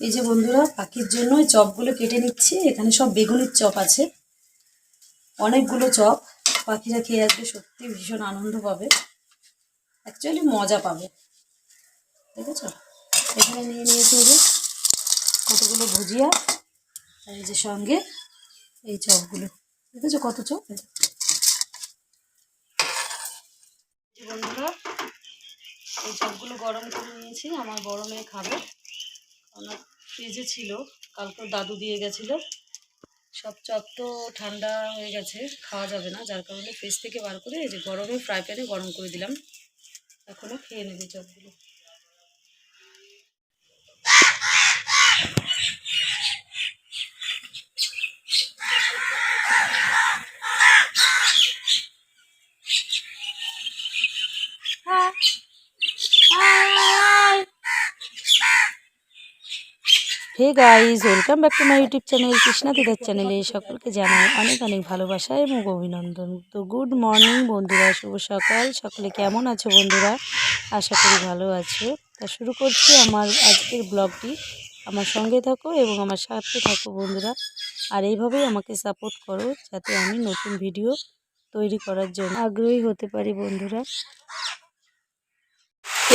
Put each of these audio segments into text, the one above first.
এই যে বন্ধুরা, পাখির জন্য চপগুলো কেটে নিচ্ছি। এখানে সব বেগুনের চপ আছে। অনেকগুলো চপ পাখিরা খেয়ে আসবে, সত্যি ভীষণ আনন্দ পাবে। অ্যাকচুয়ালি মজা পাবে। দেখেছ? এখানে নিয়ে নিয়েছি যে কতগুলো ভুজিয়া আর এই যে সঙ্গে এই চপগুলো। দেখেছ কত চপ? বন্ধুরা, এই চপগুলো গরম করে নিয়েছি। আমার গরমে খাবে। আমার ফ্রিজে ছিল। কালকে দাদু দিয়ে গেছিল। সব চপ তো ঠান্ডা হয়ে গেছে, খাওয়া যাবে না, যার কারণে ফ্রিজ থেকে বার করে এই যে গরমে ফ্রাই প্যানে গরম করে দিলাম। এখনও খেয়ে নেবে চপগুলো। Hey guys welcome back to my YouTube channel, Krishna দিদার চ্যানেলে সকলকে জানাই অনেক অনেক ভালোবাসা এবং অভিনন্দন। তো গুড মর্নিং বন্ধুরা, শুভ সকাল। সকলে কেমন আছো বন্ধুরা? আশা করি ভালো আছো। তা শুরু করছি আমার আজকের ব্লগটি। আমার সঙ্গে থাকো এবং আমার সাথে থাকো বন্ধুরা, আর এইভাবেই আমাকে সাপোর্ট করো যাতে আমি নতুন ভিডিও তৈরি করার জন্য আগ্রহী হতে পারি বন্ধুরা।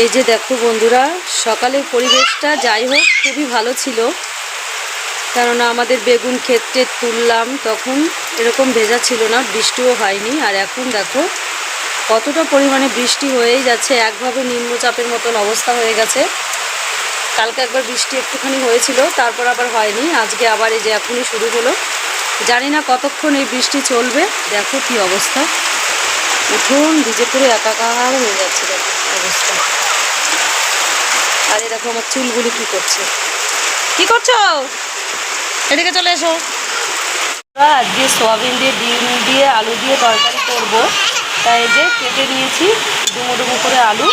এই যে দেখো বন্ধুরা, সকালের পরিবেশটা যাই হোক, খুবই ভালো ছিল। কেননা আমাদের বেগুন ক্ষেত্রে তুললাম, তখন এরকম ভেজা ছিল না, বৃষ্টিও হয়নি। আর এখন দেখো, কতটা পরিমাণে বৃষ্টি হয়েই যাচ্ছে, একভাবে নিম্নচাপের মতন অবস্থা হয়ে গেছে। কালকে একবার বৃষ্টি একটুখানি হয়েছিল, তারপর আবার হয়নি। আজকে আবার এই যে এখনই শুরু হলো। জানি না কতক্ষণ এই বৃষ্টি চলবে, দেখো কি অবস্থা। উঠুন ভিজে পুরো একাকার হয়ে যাচ্ছে, দেখো অবস্থা। আর দেখো আমার চুলগুলি কি করছে। কি করছ? এদিকে চলে এসো। আজকে সোয়াবিন দিয়ে, ডিম দিয়ে, আলু দিয়ে তরকারি করব। তাই যে কেটে নিয়েছি, ডুমো ডুমো করে আলু।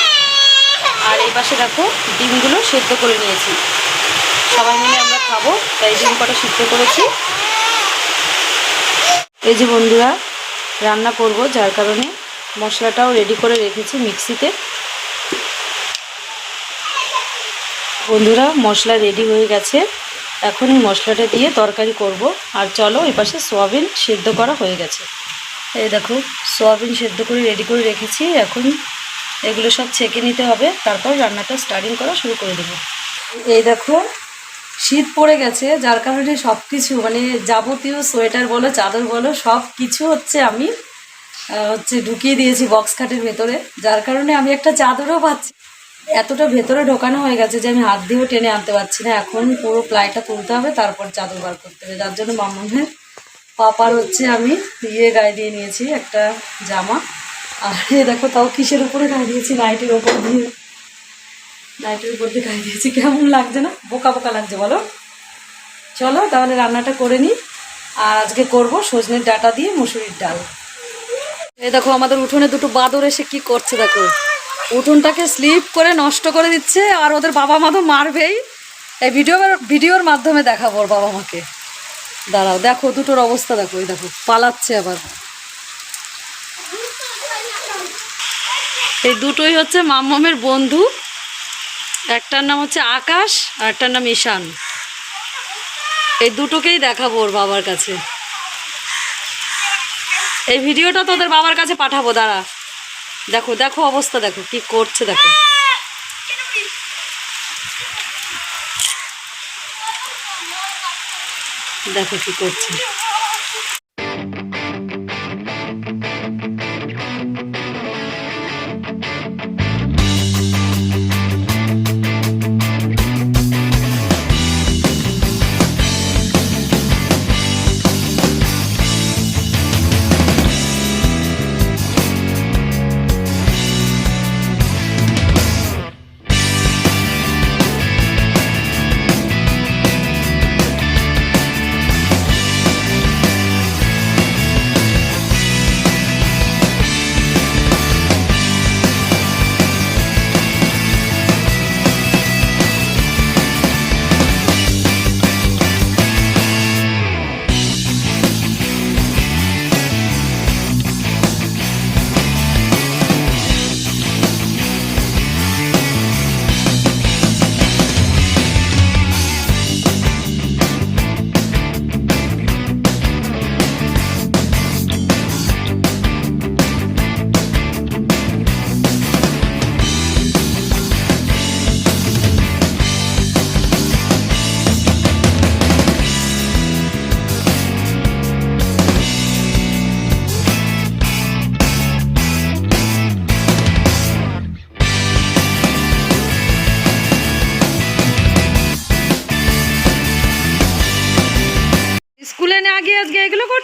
আর এই পাশে দেখো ডিমগুলো সেদ্ধ করে নিয়েছি। সবাই মিলে আমরা খাব, তাই ডিম কটা সিদ্ধ করেছি। এই যে বন্ধুরা, রান্না করব, যার কারণে মশলাটাও রেডি করে রেখেছি মিক্সিতে। বন্ধুরা, মশলা রেডি হয়ে গেছে। এখন এই মশলাটা দিয়ে তরকারি করব। আর চলো এই পাশে সোয়াবিন সেদ্ধ করা হয়ে গেছে। এই দেখো, সোয়াবিন সেদ্ধ করে রেডি করে রেখেছি। এখন এগুলো সব ছেঁকে নিতে হবে। তারপর রান্নাটা স্টার্টিং করা শুরু করে দেবো। এই দেখো, শীত পড়ে গেছে। যার কারণে সব কিছু মানে যাবতীয় সোয়েটার বলো, চাদর বলো সব কিছু হচ্ছে আমি হচ্ছে ঢুকিয়ে দিয়েছি বক্স খাটের ভেতরে। যার কারণে আমি একটা চাদরও পাচ্ছি এতটা ভেতরে ঢোকানো হয়ে গেছে যে আমি হাত দিয়েও টেনে আনতে পারছি না। এখন পুরো প্লাইটা তুলতে হবে, তারপর চাদর বার করতে হবে। যার জন্য মামনের পাপার হচ্ছে আমি ইয়ে গায়ে দিয়ে নিয়েছি একটা জামা। আর এ দেখো তাও কিসের উপরে গায়ে দিয়েছি? নাইটের ওপর দিয়ে। নাইটের উপর দিয়ে গায়ে দিয়েছি। কেমন লাগছে না? বোকা বোকা লাগছে, বলো। চলো তাহলে রান্নাটা করে নিই। আর আজকে করব সজনের ডাটা দিয়ে মুসুরির ডাল। এই দেখো আমাদের উঠোনে দুটো বাদর এসে কি করছে দেখো। উঠোনটাকে স্লিপ করে নষ্ট করে দিচ্ছে আর ওদের বাবা মা তো মারবেই। এই ভিডিও ভিডিওর মাধ্যমে দেখাবো ওর বাবা মাকে। দাঁড়াও, দেখো দুটোর অবস্থা, দেখো, এই দেখো, পালাচ্ছে আবার। এই দুটোই হচ্ছে মাম্মামের বন্ধু। একটার নাম হচ্ছে আকাশ আর একটার নাম ঈশান। এই দুটোকেই দেখাবো ওর বাবার কাছে। এই ভিডিওটা তোদের বাবার কাছে পাঠাবো, দাঁড়া। দেখো দেখো অবস্থা দেখো কি করছে দেখো। দেখো কি করছে।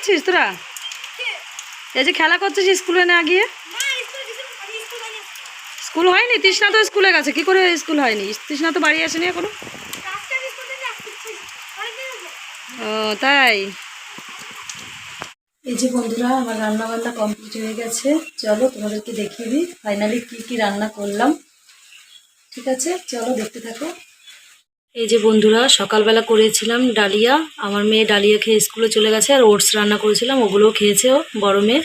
করছিস তোরা? এই যে খেলা করছিস স্কুলে না গিয়ে? স্কুল হয়নি? তৃষ্ণা তো স্কুলে গেছে। কি করে স্কুল হয়নি? তৃষ্ণা তো বাড়ি আসেনি এখনও? ও, তাই? এই যে বন্ধুরা, আমার রান্না বান্না কমপ্লিট হয়ে গেছে। চলো তোমাদেরকে দেখিয়ে দিই। ফাইনালি কি কি রান্না করলাম। ঠিক আছে? চলো দেখতে থাকো। এই যে বন্ধুরা, সকালবেলা করেছিলাম ডালিয়া। আমার মেয়ে ডালিয়া খেয়ে স্কুলে চলে গেছে আর ওটস রান্না করেছিলাম, ওগুলোও খেয়েছে ও, বড় মেয়ে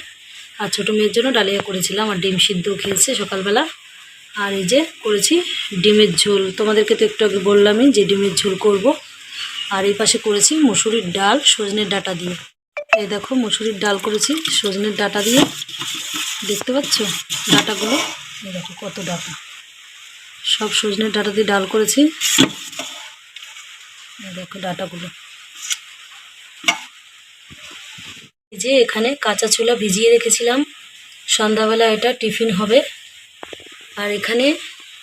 আর ছোটো মেয়ের জন্য ডালিয়া করেছিলাম আর ডিম সিদ্ধও খেয়েছে সকালবেলা। আর এই যে করেছি ডিমের ঝোল। তোমাদেরকে তো একটু আগে বললামই যে ডিমের ঝোল করব। আর এই পাশে করেছি মুসুরির ডাল, সজনের ডাটা দিয়ে। এই দেখো মুসুরির ডাল করেছি, সজনের ডাটা দিয়ে। দেখতে পাচ্ছ ডাটাগুলো? এই দেখো কত ডাটা। সব সজনের ডাটা দিয়ে ডাল করেছি। দেখো ডাটাগুলো। যে এখানে কাঁচা ছোলা ভিজিয়ে রেখেছিলাম। সন্ধ্যাবেলা এটা টিফিন হবে। আর এখানে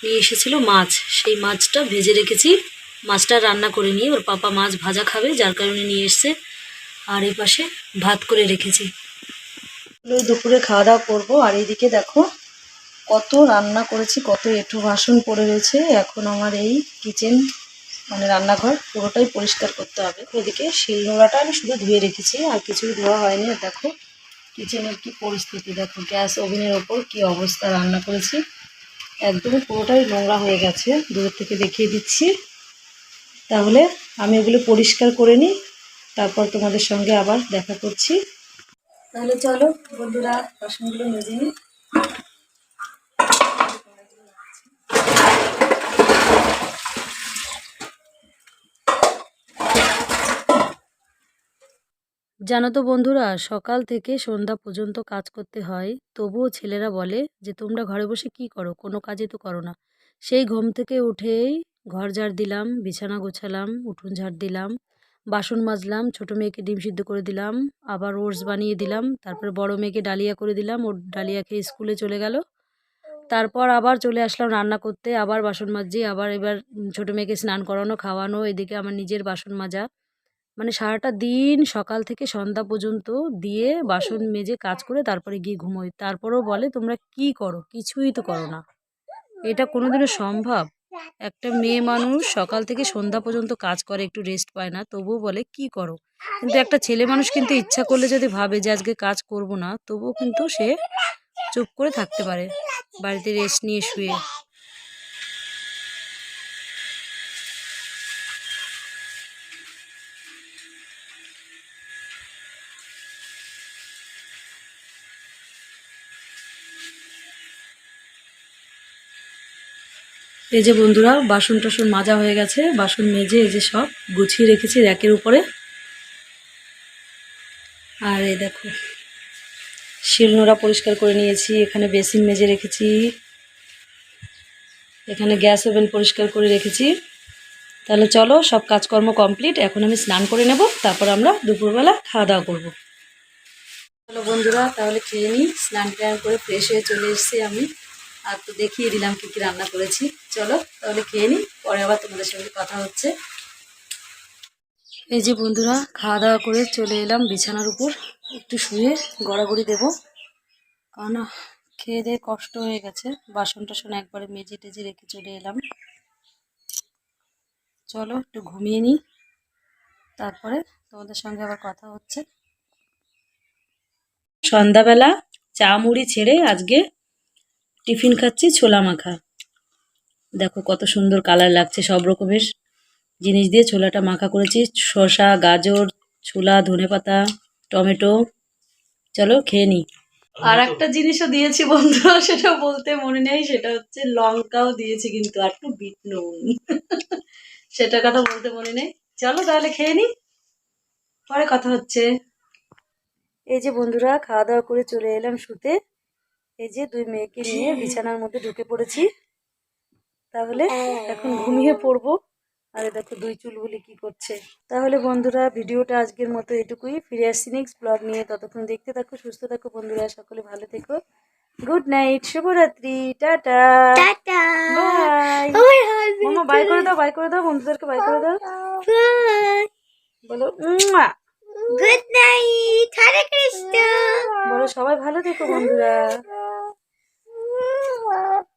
নিয়ে এসেছিল মাছ। সেই মাছটা ভেজে রেখেছি। মাছটা রান্না করে নিয়ে ওর পাপা মাছ ভাজা খাবে, যার কারণে নিয়ে এসছে। আর এই পাশে ভাত করে রেখেছি। ওই দুপুরে খাওয়া দাওয়া করব। আর এইদিকে দেখো কত রান্না করেছি, কত এঁঠো বাসন পড়ে রয়েছে। এখন আমার এই কিচেন মানে রান্নাঘর পুরোটাই পরিষ্কার করতে হবে। এদিকে শিলনোড়াটা আমি শুধু ধুয়ে রেখেছি, আর কিছুই ধোয়া হয়নি। দেখো কিচেনের কি পরিস্থিতি, দেখো গ্যাস ওভেনের ওপর কি অবস্থা, রান্না করেছি। একদম পুরোটাই নোংরা হয়ে গেছে দূর থেকে দেখিয়ে দিচ্ছি। তাহলে আমি ওগুলো পরিষ্কার করে নিই, তারপর তোমাদের সঙ্গে আবার দেখা করছি। তাহলে চলো বন্ধুরা বাসনগুলো মেজে নিই। জানো তো বন্ধুরা, সকাল থেকে সন্ধ্যা পর্যন্ত কাজ করতে হয়। তবুও ছেলেরা বলে যে, তোমরা ঘরে বসে কি করো? কোনো কাজই তো করো না। সেই ঘুম থেকে উঠেই ঘর ঝাড় দিলাম, বিছানা গোছালাম, উঠুন ঝাড় দিলাম, বাসন মাজলাম, ছোটো মেয়েকে ডিম সিদ্ধ করে দিলাম, আবার ওটস বানিয়ে দিলাম, তারপর বড় মেয়েকে ডালিয়া করে দিলাম, ওর ডালিয়া খেয়ে স্কুলে চলে গেল। তারপর আবার চলে আসলাম রান্না করতে, আবার বাসন মাজছি, আবার এবার ছোটো মেয়েকে স্নান করানো, খাওয়ানো, এদিকে আমার নিজের বাসন মাজা। মানে সারাটা দিন সকাল থেকে সন্ধ্যা পর্যন্ত দিয়ে বাসন মেজে কাজ করে তারপরে গিয়ে ঘুমোই। তারপরেও বলে, তোমরা কি করো? কিছুই তো করো না। এটা কোনোদিনও সম্ভব? একটা মেয়ে মানুষ সকাল থেকে সন্ধ্যা পর্যন্ত কাজ করে, একটু রেস্ট পায় না, তবুও বলে, কি করো? কিন্তু একটা ছেলে মানুষ কিন্তু ইচ্ছা করলে যদি ভাবে যে, আজকে কাজ করব না, তবুও কিন্তু সে চুপ করে থাকতে পারে। বাড়িতে রেস্ট নিয়ে শুয়ে। এই যে বন্ধুরা বাসন টাসন মাজা হয়ে গেছে, বাসন মেজে এই যে সব গুছিয়ে রেখেছি র্যাকের উপরে। আর এই দেখো, শিলনোড়া পরিষ্কার করে নিয়েছি, এখানে বেসিন মেজে রেখেছি, এখানে গ্যাস ওভেন পরিষ্কার করে রেখেছি। তাহলে চলো, সব কাজকর্ম কমপ্লিট, এখন আমি স্নান করে নেব, তারপর আমরা দুপুরবেলা খাওয়া দাওয়া করব। চলো বন্ধুরা, তাহলে খেয়ে নিই স্নান টান করে ফ্রেশ হয়ে চলে এসেছি আমি। আর তো দেখিয়ে দিলাম কী কী রান্না করেছি। চলো তাহলে খেয়ে নিই, পরে আবার তোমাদের সঙ্গে কথা হচ্ছে। এই যে বন্ধুরা, খাওয়া দাওয়া করে চলে এলাম বিছানার উপর। একটু শুয়ে গড়াগড়ি দেবো। কারণ খেয়ে দিয়ে কষ্ট হয়ে গেছে। বাসন টাসন একবারে মেজে টেজে রেখে চলে এলাম। চলো একটু ঘুমিয়ে নিই। তারপরে তোমাদের সঙ্গে আবার কথা হচ্ছে। সন্ধ্যাবেলা চা মুড়ি ছেড়ে আজকে টিফিন খাচ্ছি ছোলা মাখা। দেখো কত সুন্দর কালার লাগছে সব রকমের জিনিস দিয়ে ছোলাটা মাখা করেছি। শসা গাজর ছোলা ধনেপাতা টমেটো। চলো খেয়ে নিই আর একটা জিনিসও দিয়েছি বন্ধুরা সেটা বলতে মনে নেই সেটা হচ্ছে লঙ্কাও দিয়েছি কিন্তু আর একটু বিট নুন। সেটা কথা বলতে মনে নেই। চলো তাহলে খেয়ে নিই পরে কথা হচ্ছে। এই যে বন্ধুরা খাওয়া দাওয়া করে চলে এলাম শুতে। এই যে দুই মেয়েকে নিয়ে বিছানার মধ্যে ঢুকে পড়েছি। তাহলে এখন ঘুমিয়ে পড়ব। আরে দেখো দুই চুলগুলি কি করছে। তাহলে বন্ধুরা ভিডিওটা আজকের মতো এটুকুই। ফিরে আসছি নেক্সট ব্লগ নিয়ে। ততক্ষণ দেখতে থাকো সুস্থ থাকো বন্ধুরা সকলে ভালো থেকো। গুড নাইট শুভরাত্রি টাটা। টাটা। বাই মামা বাই করে দাও বাই করে দাও বন্ধুদেরকে বাই করে দাও। বলো। গুড নাইট হরে কৃষ্ণ বলো সবাই ভালো থেকো বন্ধুরা।